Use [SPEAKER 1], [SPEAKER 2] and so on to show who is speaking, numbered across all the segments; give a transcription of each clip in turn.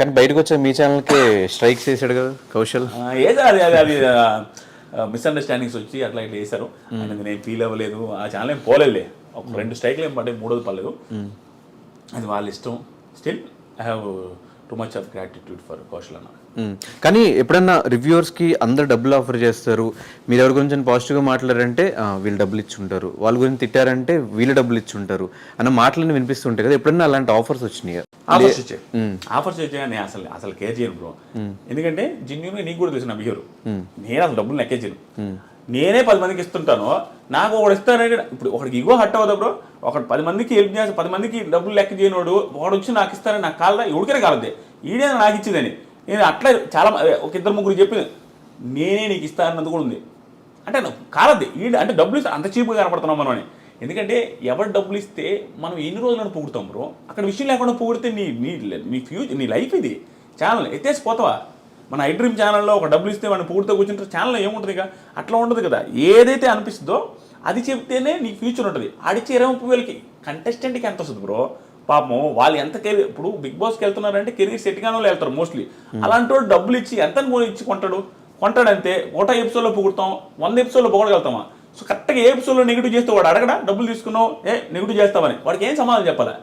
[SPEAKER 1] కానీ బయటకు వచ్చే మీ ఛానల్కి స్ట్రైక్స్ చేశాడు కదా కౌశల్.
[SPEAKER 2] ఏదో అది అది అది మిస్అండర్స్టాండింగ్స్ వచ్చి అట్లా ఇట్లా చేశారు ఆయన నేను ఫీల్ అవ్వలేదు ఆ ఛానల్ ఏం పోలేదులే. ఒక రెండు స్ట్రైక్లు ఏం పడ్డాయి మూడోది పడలేదు. అది వాళ్ళ ఇష్టం. Still I have too much of gratitude for Kaushal అన్న.
[SPEAKER 1] కానీ ఎప్పుడన్నా రివ్యూవర్స్కి అందరు డబ్బులు ఆఫర్ చేస్తారు మీరు ఎవరి గురించి పాజిటివ్గా మాట్లాడారంటే వీళ్ళు డబ్బులు ఇచ్చి ఉంటారు. వాళ్ళ గురించి తిట్టారంటే వీళ్ళు డబ్బులు ఇచ్చి ఉంటారు అన్న మాటలన్నీ వినిపిస్తుంటాయి కదా. ఎప్పుడన్నా అలాంటి ఆఫర్స్ వచ్చినాయి?
[SPEAKER 2] ఆఫర్స్ వచ్చాయి ఆఫర్స్ వచ్చాయి నేను అసలు అసలు కేర్ చేయను బ్రో ఎందుకంటే జెన్యున్గా నీకు కూడా తెలిసిన బిహేవియర్ నేను అసలు డబ్బులు లెక్కే చేయను. నేనే పది మందికి ఇస్తుంటాను. నాకు ఒకడు ఇస్తానంటే ఇప్పుడు ఒకడికి ఇగో హట్ అవ్వదా బ్రో ఒకటి పది మందికి హెల్ప్ చేసి పది మందికి డబ్బులు లెక్క చేయనోడు వాడు వచ్చి నాకు ఇస్తానని నాకు కాలదా ఎవరికైనా కాలదే ఈడే నాకు ఇచ్చేదని. నేను అట్లా చాలా ఒక ఇద్దరు ముగ్గురు చెప్పి నేనే నీకు ఇస్తానన్నది కూడా ఉంది. అంటే కాలద్ది. ఈ అంటే డబ్బులు అంత చీప్గా కనపడుతున్నాం మనం అని. ఎందుకంటే ఎవరు డబ్బులు ఇస్తే మనం ఎన్ని రోజులను పొగుడుతాం బ్రో? అక్కడ విషయం లేకుండా పొగిడితే నీ నీ నీ ఫ్యూచర్ నీ లైఫ్ ఇది. ఛానల్ ఎత్తేసి పోతావా? మన ఐ డ్రీమ్ ఛానల్లో ఒక డబ్బులు ఇస్తే మనం పొగిడితే కూర్చుంటే ఛానల్ ఏముంటుంది ఇక? అట్లా ఉండదు కదా. ఏదైతే అనిపిస్తుందో అది చెప్తేనే నీకు ఫ్యూచర్ ఉంటుంది. ఆడిచ్చే ఇరవై ముప్పై వేలకి కంటెస్టెంట్కి ఎంత వస్తుంది బ్రో? పాపం వాళ్ళు ఎంత కెరీర్ ఇప్పుడు బిగ్ బాస్కి వెళ్తున్నారంటే కెరీర్ సెట్ కాని వాళ్ళు వెళ్తారు మోస్ట్లీ అలాంటి వాడు డబ్బులు ఇచ్చి ఎంత ఇచ్చి కొంటాడు? కొంటాడు అంతే ఒకటో ఎపిసోడ్లో పొగుడతాం. వంద ఎపిసోడ్లో పొగడగలుగుతామా? సో కరెక్ట్గా ఏ ఎపిసోడ్లో నెగిటివ్ చేస్తే వాడు అడగడా? డబ్బులు తీసుకున్నావు? ఏ నెగిటివ్ చేస్తామని. వాడికి ఏం సమాధానం చెప్పాలా?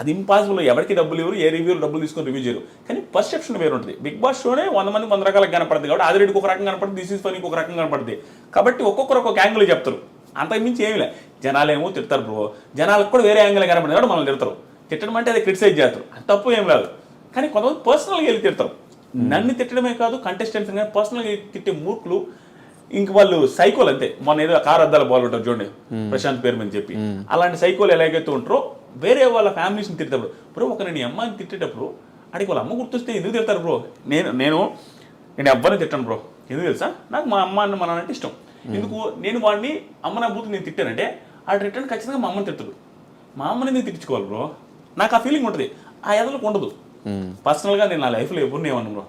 [SPEAKER 2] అది ఇంపాసిబుల్ ఎవరికి డబ్బులు ఇవ్వరు? ఏ రివ్యూలు డబ్బులు తీసుకొని రివ్యూ చేయరు. కానీ పర్సెప్షన్ వేరు ఉంటుంది. బిగ్ బాస్ షోనే వంద మంది వంద రకాలకు కనపడుతుంది కాబట్టి ఆదిరెడ్డికి ఒక రకం కనపడుతుంది. దిస్ ఇస్ ఫనీకి ఒక రకం కనపడుతుంది. కాబట్టి ఒక్కొక్కరు ఒక్కొక్క యాంగిల్ చెప్తారు. అంతకు మించి ఏమీ లే జనాలేమో తిడతారు బ్రో జనాలకు కూడా వేరే యాంగిల్ కనపడింది కాబట్టి మనల్ని తిడతారు. తిట్టడం అంటే అది క్రిటిసైజ్ చేస్తారు. అది తప్పు ఏం లేదు కానీ కొంతమంది పర్సనల్గా వెళ్ళి తిడతారు. నన్ను తిట్టడమే కాదు కంటెస్టెంట్స్ కానీ పర్సనల్గా తిట్టే మూర్ఖులు ఇంక వాళ్ళు సైకోలు అంతే. మొన్న ఏదో కార్ అద్దాల బాల్ ఉంటారు చూడండి. ప్రశాంత్ పేరు మీద చెప్పి. అలాంటి సైకోలు ఎలాగైతే ఉంటారో వేరే వాళ్ళ ఫ్యామిలీస్ని తిట్టేటప్పుడు బ్రో ఒక నేను అమ్మాయిని తిట్టేటప్పుడు అడిగి వాళ్ళ అమ్మ గుర్తొస్తే ఎందుకు తిడతారు బ్రో? నేను నేను నేను ఎవ్వరిని తిట్టాను బ్రో. ఎందుకు తెలుసా? నాకు మా అమ్మ అన్న మా నాన్న అంటే ఇష్టం. ఎందుకు? నేను వాడిని అమ్మ నా బూతు నేను తిట్టానంటే ఆ రిటర్న్ ఖచ్చితంగా మా అమ్మని తిడతాడు. మా అమ్మని నేను తిట్టించుకోవాలి బ్రో? నాకు ఆ ఫీలింగ్ ఉంటుంది. ఆ ఎదలకు ఉండదు. పర్సనల్గా నేను నా లైఫ్లో ఎప్పుడు ఏమన్నాను బ్రో?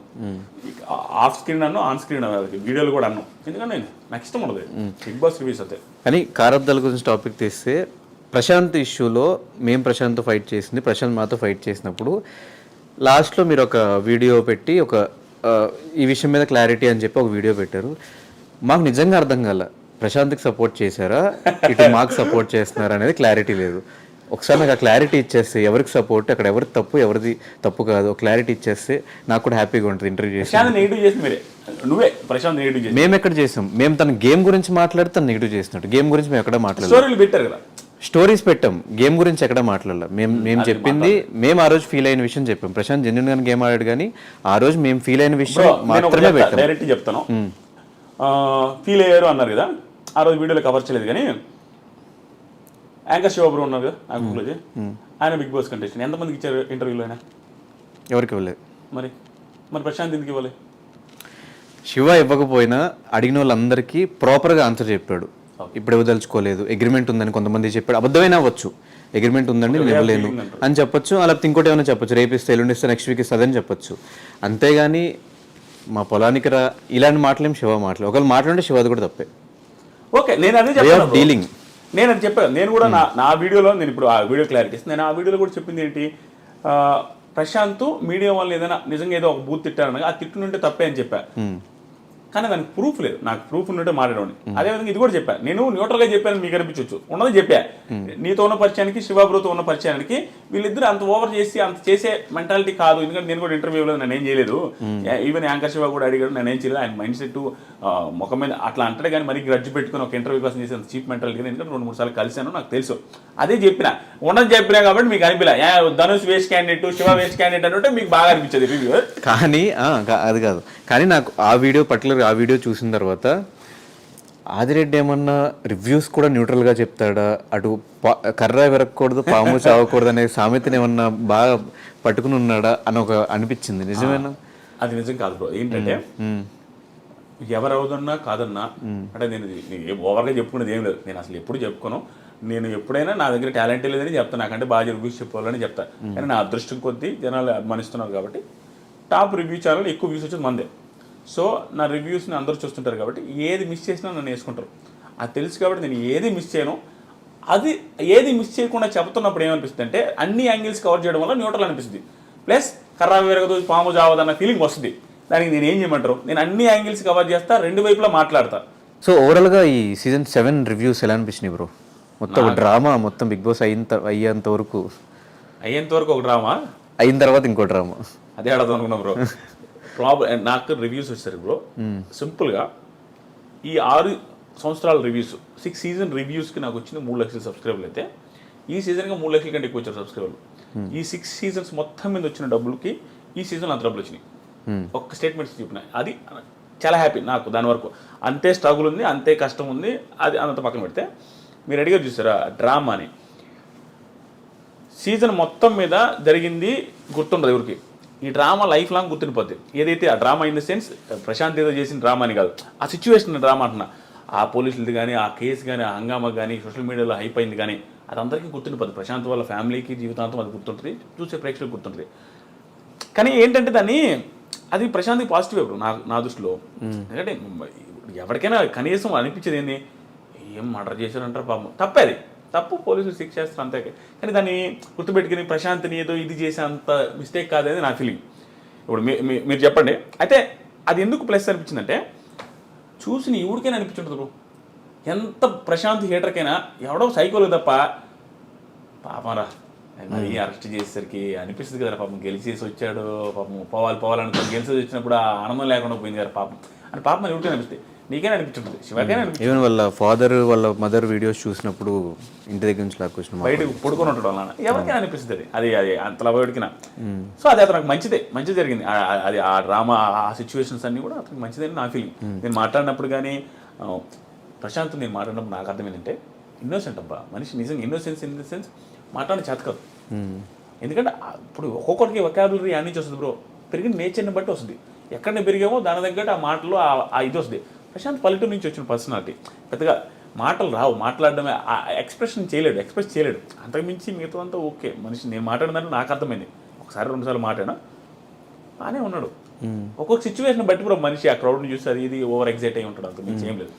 [SPEAKER 2] ఆఫ్ స్క్రీన్ అన్ను ఆన్ స్క్రీన్ వీడియోలు కూడా అన్నాను ఎందుకంటే నేను నాకు ఇష్టం ఉండదు బిగ్ బాస్ రివ్యూస్ అయితే
[SPEAKER 1] కానీ కారబ్దాల గురించి టాపిక్ తీస్తే ప్రశాంత్ ఇష్యూలో మేము ప్రశాంత్తో ఫైట్ చేసింది ప్రశాంత్ మాతో ఫైట్ చేసినప్పుడు లాస్ట్లో మీరు ఒక వీడియో పెట్టి ఒక ఈ విషయం మీద క్లారిటీ అని చెప్పి ఒక వీడియో పెట్టారు. మాకు నిజంగా అర్థం కాల ప్రశాంత్కి సపోర్ట్ చేశారా? ఇటు మాకు సపోర్ట్ చేస్తున్నారా అనేది క్లారిటీ లేదు. ఒకసారి నాకు ఆ క్లారిటీ ఇచ్చేస్తే ఎవరికి సపోర్ట్ అక్కడ ఎవరికి తప్పు ఎవరిది తప్పు కాదు. క్లారిటీ ఇచ్చేస్తే నాకు కూడా హ్యాపీగా ఉంటుంది ఇంటర్వ్యూ చేసి.
[SPEAKER 2] ప్రశాంత్ నెగిటివ్ చేసి మీరే. నువ్వే ప్రశాంత్ నెగిటివ్ చేసి.
[SPEAKER 1] మేము ఎక్కడ చేసాం? మేము తన గేమ్ గురించి మాట్లాడితే తను నెగిటివ్ చేసినట్టు. గేమ్ గురించి మేము ఎక్కడ మాట్లాడలేదు.
[SPEAKER 2] స్టోరీలు పెట్టారు కదా.
[SPEAKER 1] స్టోరీస్ పెట్టాం. గేమ్ గురించి ఎక్కడ మాట్లాడలే. మేము. మేము చెప్పింది మేము ఆ రోజు ఫీల్ అయిన విషయం చెప్పాం. ప్రశాంత్ జెన్యున్ గానే గేమ్ ఆడాడు కానీ ఆ రోజు మేము ఫీల్ అయిన విషయం మాత్రమే పెట్టాం.
[SPEAKER 2] డైరెక్ట్ చెప్తాను. ఫీల్ అయ్యారు అన్నారు కదా. ఆ రోజు వీడియోలో కవర్ చేయలేదు కానీ యాంకర్ శివబ్రో ఉన్నారు కదా ఆయన బిగ్ బాస్ కంటెస్టెంట్ ఎంతమందికి ఇచ్చారు ఇంటర్వ్యూలో ఆయన?
[SPEAKER 1] ఎవరికి ఇవ్వలేదు
[SPEAKER 2] మరి మరి ప్రశాంత్ ఎందుకు ఇవ్వాలి?
[SPEAKER 1] శివ ఇవ్వకపోయినా అడిగిన వాళ్ళందరికీ ప్రాపర్గా ఆన్సర్ చెప్పాడు. ఇప్పుడు ఇవ్వదలుచుకోలేదు అగ్రిమెంట్ ఉందని కొంతమంది చెప్పాడు. అబద్ధమైనా అవ్వచ్చు. అగ్రిమెంట్ ఉందండి నేను ఇవ్వలేను అని చెప్పొచ్చు. అలా ఇంకోటి ఏమైనా చెప్పొచ్చు. రేపిస్తే ఎల్లుండిస్తే నెక్స్ట్ వీక్ ఇస్తుందని చెప్పొచ్చు. అంతేగాని మా పొలానికి రా ఇలాంటి మాటలేం శివ మాటలు. ఒకవేళ మాట్లాడితే శివది కూడా తప్పే.
[SPEAKER 2] ఓకే నేను అదే
[SPEAKER 1] డీలింగ్
[SPEAKER 2] నేను అది చెప్పాను నేను కూడా నా నా వీడియోలో నేను ఇప్పుడు ఆ వీడియో క్లారిటీ నేను ఆ వీడియోలో కూడా చెప్పింది ఏంటి? ప్రశాంత్ మీడియా వాళ్ళు ఏదైనా నిజంగా ఏదో ఒక బూత్ తిట్టారనగా ఆ తిట్టునుంటే తప్పే అని చెప్పా. కానీ దానికి ప్రూఫ్ లేదు. నాకు ప్రూఫ్ ఉంటే మాట్లాడేవాడిని. అదేవిధంగా ఇది కూడా చెప్పాను నేను న్యూట్రల్గా చెప్పాను మీకు అనిపించవచ్చు ఉన్నది చెప్పా. నీతో ఉన్న పరిచయానికి శివాబ్రోతో ఉన్న పరిచయానికి వీళ్ళిద్దరు అంత ఓవర్ చేసి అంత చేసే మెంటాలిటీ కాదు. ఎందుకంటే నేను కూడా ఇంటర్వ్యూలో నేను ఏం చేయలేదు. ఈవెన్ యాంకర్ శివ కూడా అడిగాడు నేను ఏం చేయలేదు. ఆయన మైండ్ సెట్ ముఖం మీద అట్లా అంటాడు కానీ మరి గ్రడ్జ్ పెట్టుకుని ఒక ఇంటర్వ్యూ కోసం చేసే చీప్ మెంటాలిటీ ఎందుకంటే రెండు మూడు సార్లు కలిశాను నాకు తెలుసు. అదే చెప్పిన. ఉన్నది చెప్పినా కాబట్టి మీకు అనిపించలే ఏ, Dhanush waste candidate Shiva waste candidate అంటే మీకు బాగా అనిపించదు రివ్యూ
[SPEAKER 1] కానీ అది కాదు. కానీ నాకు ఆ వీడియో పర్టికులర్ ఆ వీడియో చూసిన తర్వాత ఆదిరెడ్డి ఏమన్నా రివ్యూస్ కూడా న్యూట్రల్గా చెప్తాడా? అటు కర్ర విరగకూడదు పాము చావకూడదు అనే సామెతని ఏమన్నా బాగా పట్టుకుని ఉన్నాడా? అని ఒక అనిపించింది. నిజమేనా?
[SPEAKER 2] అది నిజం కాదు బ్రో ఏంటంటే ఎవరు అవుదన్నా కాదన్నా అంటే నేను ఓవర్గా చెప్పుకునేది ఏం లేదు. నేను అసలు ఎప్పుడు చెప్పుకోను. నేను ఎప్పుడైనా నా దగ్గర టాలెంట్ లేదని చెప్తాను నాకంటే బాగా రివ్యూస్ చెప్పాలని చెప్తాను కానీ నా అదృష్టం కొద్దీ జనాలు అభిమానిస్తున్నారు కాబట్టి టాప్ రివ్యూ ఛానల్ ఎక్కువ వ్యూస్ వచ్చేది మందే. సో నా రివ్యూస్ని అందరూ చూస్తుంటారు కాబట్టి ఏది మిస్ చేసినా నన్ను వేసుకుంటారు. అది తెలుసు కాబట్టి నేను ఏది మిస్ చేయను. అది ఏది మిస్ చేయకుండా చెప్తున్నప్పుడు ఏమనిపిస్తుంది అంటే అన్ని యాంగిల్స్ కవర్ చేయడం వల్ల న్యూట్రల్ అనిపిస్తుంది. ప్లస్ కర్ర విరగదు పాము జావదన్న ఫీలింగ్ వస్తుంది. దానికి నేను ఏం చేయమంటారు? నేను అన్ని యాంగిల్స్ కవర్ చేస్తా రెండు వైపులా మాట్లాడతా.
[SPEAKER 1] సో ఓవరాల్గా ఈ సీజన్ సెవెన్ రివ్యూస్ ఎలా అనిపించినాయి బ్రో మొత్తం డ్రామా మొత్తం బిగ్ బాస్ అయిన త- అయ్యేంత వరకు.
[SPEAKER 2] అయ్యేంత వరకు ఒక డ్రామా
[SPEAKER 1] అయిన తర్వాత ఇంకో డ్రామా
[SPEAKER 2] అదే అడదాం అనుకున్నా బ్రో ప్రాబ్లం నాకు రివ్యూస్ వచ్చారు బ్రో సింపుల్గా ఈ ఆరు సంవత్సరాల రివ్యూస్ సిక్స్ సీజన్ రివ్యూస్కి నాకు వచ్చిన మూడు లక్షల సబ్స్క్రైబర్లు అయితే. ఈ సీజన్గా మూడు లక్షల కంటే ఎక్కువ వచ్చారు సబ్స్క్రైబర్లు ఈ సిక్స్ సీజన్స్ మొత్తం మీద వచ్చిన డబ్బులకి ఈ సీజన్ అంత డబ్బులు వచ్చినాయి. Hmm. ఒక్క స్టేట్మెంట్స్ చూపినాయి అది చాలా హ్యాపీ నాకు దాని వరకు. అంతే స్ట్రగుల్ ఉంది అంతే కష్టం ఉంది అది అంత పక్కన పెడితే. మీరు అడిగారు చూసారా? డ్రామా అని సీజన్ మొత్తం మీద జరిగింది గుర్తుండదు ఎవరికి. ఈ డ్రామా లైఫ్ లాంగ్ గుర్తుండిపోద్ది. ఏదైతే ఆ drama in the sense Prashanth ఏదో చేసిన డ్రామా అని కాదు. ఆ సిచ్యువేషన్ డ్రామా అంటున్నా. ఆ పోలీసులది కానీ ఆ కేసు కానీ ఆ హంగామా కానీ సోషల్ మీడియాలో హైప్ అయింది కానీ అది అందరికీ గుర్తుండిపోద్ది. ప్రశాంత్ వాళ్ళ ఫ్యామిలీకి జీవితాంతం అది గుర్తుంటుంది. చూసే ప్రేక్షకులు గుర్తుంటుంది. కానీ ఏంటంటే దాన్ని అది ప్రశాంత్కి పాజిటివ్ ఎవరు నా నా దృష్టిలో. ఎందుకంటే ఎవరికైనా కనీసం అనిపించేది ఏంది? ఏం మర్డర్ చేశారంటారు పాపం. తప్పే అది తప్పు పోలీసులు శిక్ష చేస్తారు అంతే. కానీ దాన్ని గుర్తుపెట్టుకుని ప్రశాంత్ని ఏదో ఇది చేసే అంత మిస్టేక్ కాదని నా ఫీలింగ్ ఇప్పుడు మీరు చెప్పండి. అయితే అది ఎందుకు ప్లస్ అనిపించిందంటే చూసిన ఎవరికైనా అనిపించుంటుంది బ్రో. ఎంత ప్రశాంత్ హీటర్కైనా ఎవడో సైకోలు తప్ప పాపంరా మరి అరెస్ట్ చేసేసరికి అనిపిస్తుంది కదా పాపం గెలిచేసి వచ్చాడు పాపం పోవాలి పోవాలనుకుని గెలిచేసి వచ్చినప్పుడు ఆ ఆనందం లేకుండా పోయింది కదా పాపం. అని పాపం అని ఎవరికైనా అనిపిస్తుంది. నీకైనా అనిపించుంటుంది? శివకైనా
[SPEAKER 1] ఈవెన్ వాళ్ళ ఫాదర్ వాళ్ళ మదర్ వీడియోస్ చూసినప్పుడు ఇంటి దగ్గర నుంచి లాక్కొచ్చిన
[SPEAKER 2] బయటకు పడుకొని ఉంటాడు అలా ఎవరికైనా అనిపిస్తుంది అది. అది అది అంతలా బయటకినా సో అది అతనికి మంచిదే మంచి జరిగింది. అది ఆ డ్రామా ఆ సిచ్యువేషన్స్ అన్ని కూడా అతనికి మంచిదని నా ఫీలింగ్ నేను మాట్లాడినప్పుడు కానీ ప్రశాంత్ నేను మాట్లాడినప్పుడు నాకు అర్థం ఏంటంటే ఇన్నోసెంట్ అబ్బా మనిషి నిజంగా ఇన్నోసెన్స్ ఇన్ ద సెన్స్ మాట్లాడిన చేత కాదు ఎందుకంటే ఇప్పుడు ఒక్కొక్కరికి వొకాబులరీ అన్ని వస్తుంది బ్రో పెరిగిన నేచర్ని బట్టి వస్తుంది. ఎక్కడ పెరిగామో దాని తగ్గట్టు ఆ మాటలు ఆ- ఇది వస్తుంది. ప్రశాంత్ పల్లెటూరు నుంచి వచ్చిన పర్సనాలిటీ పెద్దగా మాటలు రావు. మాట్లాడడమే ఆ ఎక్స్ప్రెషన్ చేయలేడు ఎక్స్ప్రెస్ చేయలేడు. అంతకుమించి మిగతా అంతా ఓకే మనిషి నేను మాట్లాడిందంటే నాకు అర్థమైంది. ఒకసారి రెండుసార్లు మాట్లాడినా బాగానే ఉన్నాడు. ఒక్కొక్క సిచ్యువేషన్ బట్టి బ్రో మనిషి ఆ క్రౌడ్ని చూసి అది ఇది ఓవర్ ఎగ్జైట్ అయి ఉంటాడు. అంత మించి ఏం లేదు.